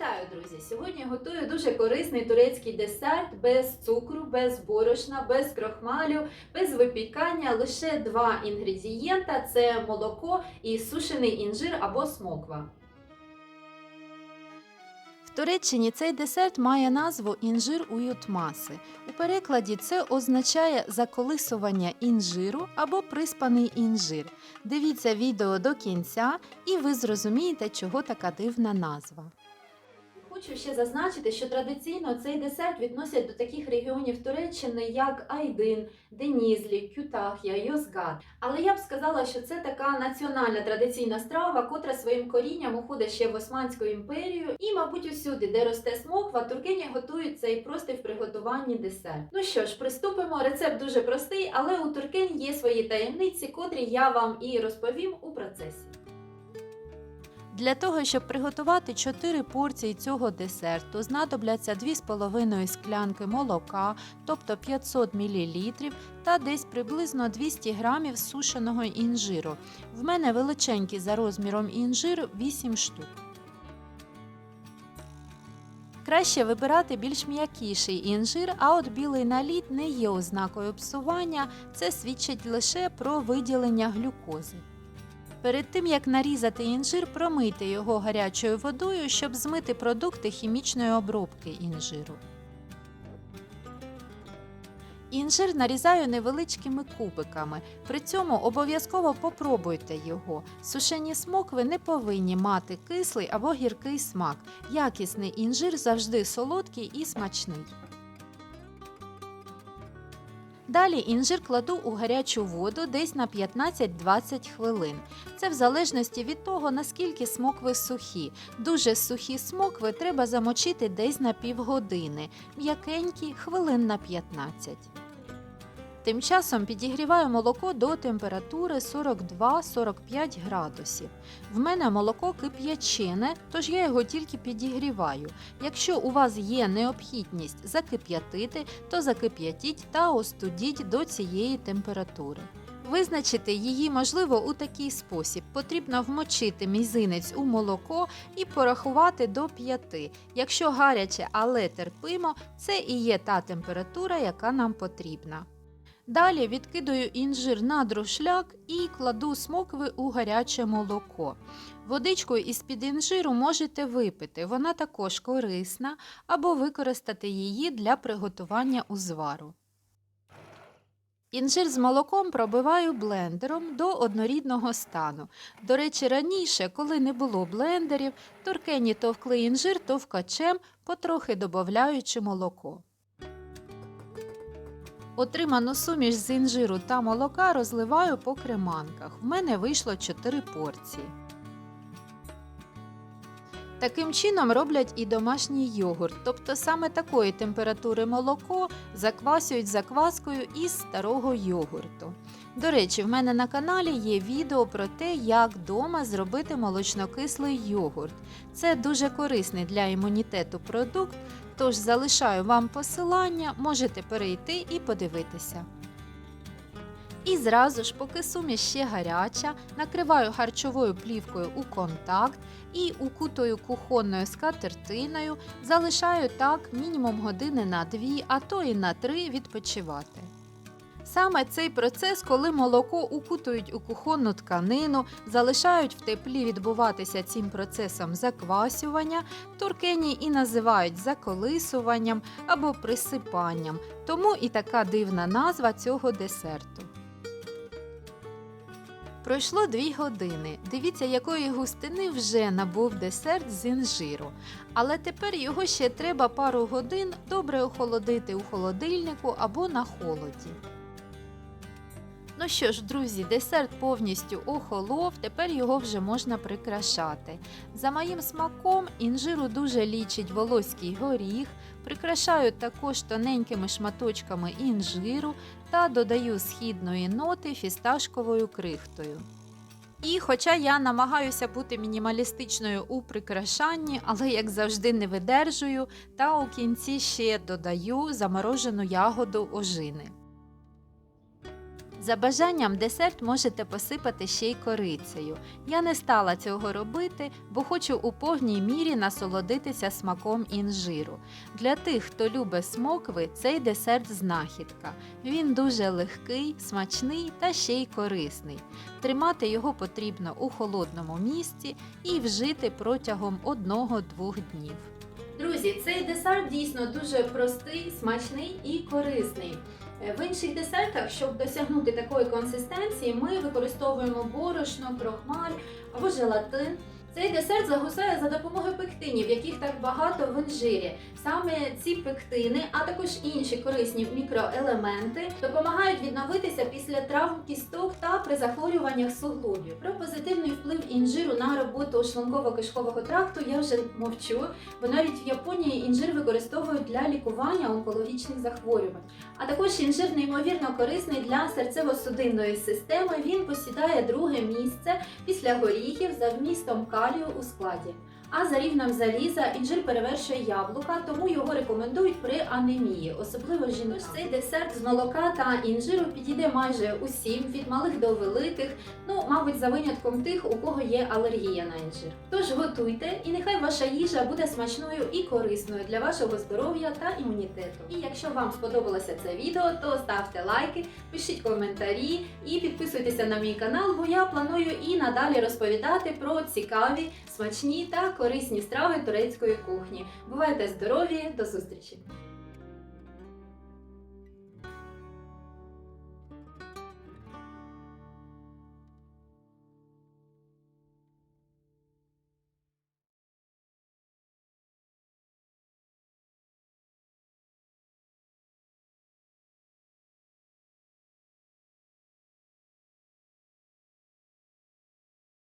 Вітаю, друзі! Сьогодні готую дуже корисний турецький десерт без цукру, без борошна, без крохмалю, без випікання. Лише два інгредієнта це молоко і сушений інжир або смоква. В Туреччині цей десерт має назву інжир уютмаси. У перекладі це означає заколисування інжиру або приспаний інжир. Дивіться відео до кінця, і ви зрозумієте, чого така дивна назва. Хочу ще зазначити, що традиційно цей десерт відносять до таких регіонів Туреччини, як Айдин, Денізлі, Кютахія, Йозгат. Але я б сказала, що це така національна традиційна страва, котра своїм корінням уходить ще в Османську імперію. І, мабуть, усюди, де росте смоква, туркині готують цей простий в приготуванні десерт. Ну що ж, приступимо. Рецепт дуже простий, але у туркинь є свої таємниці, котрі я вам і розповім у процесі. Для того, щоб приготувати 4 порції цього десерту, знадобляться 2,5 склянки молока, тобто 500 мл, та десь приблизно 200 г сушеного інжиру. В мене величенький за розміром інжир 8 штук. Краще вибирати більш м'якіший інжир, а от білий наліт не є ознакою псування, це свідчить лише про виділення глюкози. Перед тим як нарізати інжир, промийте його гарячою водою, щоб змити продукти хімічної обробки інжиру. Інжир нарізаю невеличкими кубиками. При цьому обов'язково попробуйте його. Сушені смокви не повинні мати кислий або гіркий смак. Якісний інжир завжди солодкий і смачний. Далі інжир кладу у гарячу воду десь на 15-20 хвилин. Це в залежності від того, наскільки смокви сухі. Дуже сухі смокви треба замочити десь на півгодини, м'якенькі хвилин на 15. Тим часом підігріваю молоко до температури 42-45 градусів. В мене молоко кип'ячене, тож я його тільки підігріваю. Якщо у вас є необхідність закип'ятити, то закип'ятіть та остудіть до цієї температури. Визначити її можливо у такий спосіб. Потрібно вмочити мізинець у молоко і порахувати до 5. Якщо гаряче, але терпимо, це і є та температура, яка нам потрібна. Далі відкидаю інжир на друшляк і кладу смокви у гаряче молоко. Водичку із-під інжиру можете випити, вона також корисна, або використати її для приготування узвару. Інжир з молоком пробиваю блендером до однорідного стану. До речі, раніше, коли не було блендерів, туркені товкли інжир товкачем, потрохи додаючи молоко. Отриману суміш з інжиру та молока розливаю по креманках. В мене вийшло 4 порції. Таким чином роблять і домашній йогурт, тобто саме такої температури молоко заквасюють закваскою із старого йогурту. До речі, в мене на каналі є відео про те, як вдома зробити молочнокислий йогурт. Це дуже корисний для імунітету продукт, тож залишаю вам посилання, можете перейти і подивитися. І зразу ж, поки суміш ще гаряча, накриваю харчовою плівкою у контакт і укутою кухонною скатертиною залишаю так мінімум години на 2, а то і на 3 відпочивати. Саме цей процес, коли молоко укутують у кухонну тканину, залишають в теплі відбуватися цим процесом заквасювання, туркені і називають заколисуванням або присипанням, тому і така дивна назва цього десерту. Пройшло дві години. Дивіться, якої густини вже набув десерт з інжиру. Але тепер його ще треба пару годин добре охолодити у холодильнику або на холоді. Ну що ж, друзі, десерт повністю охолов, тепер його вже можна прикрашати. За моїм смаком інжиру дуже лічить волоський горіх, прикрашаю також тоненькими шматочками інжиру та додаю східної ноти фісташковою крихтою. І хоча я намагаюся бути мінімалістичною у прикрашанні, але як завжди не видержую, та у кінці ще додаю заморожену ягоду ожини. За бажанням десерт можете посипати ще й корицею. Я не стала цього робити, бо хочу у повній мірі насолодитися смаком інжиру. Для тих, хто любить смокви, цей десерт знахідка. Він дуже легкий, смачний та ще й корисний. Тримати його потрібно у холодному місці і вжити протягом 1-2 днів. Друзі, цей десерт дійсно дуже простий, смачний і корисний. Е, В інших десертах, щоб досягнути такої консистенції, ми використовуємо борошно, крохмаль або желатин. Цей десерт загусає за допомогою пектинів, яких так багато в інжирі. Саме ці пектини, а також інші корисні мікроелементи, допомагають відновитися після травм кісток та при захворюваннях суглобів. Про позитивний вплив інжиру на роботу шлунково-кишкового тракту я вже мовчу, бо навіть в Японії інжир використовують для лікування онкологічних захворювань. А також інжир неймовірно корисний для серцево-судинної системи. Він посідає друге місце після горіхів за вмістом калію у складі. А за рівнем заліза інжир перевершує яблука, тому його рекомендують при анемії, особливо жінкам. Цей десерт з молока та інжиру підійде майже усім, від малих до великих, ну, мабуть, за винятком тих, у кого є алергія на інжир. Тож готуйте, і нехай ваша їжа буде смачною і корисною для вашого здоров'я та імунітету. І якщо вам сподобалося це відео, то ставте лайки, пишіть коментарі і підписуйтеся на мій канал, бо я планую і надалі розповідати про цікаві, смачні та корисні страви турецької кухні. Бувайте здорові, до зустрічі!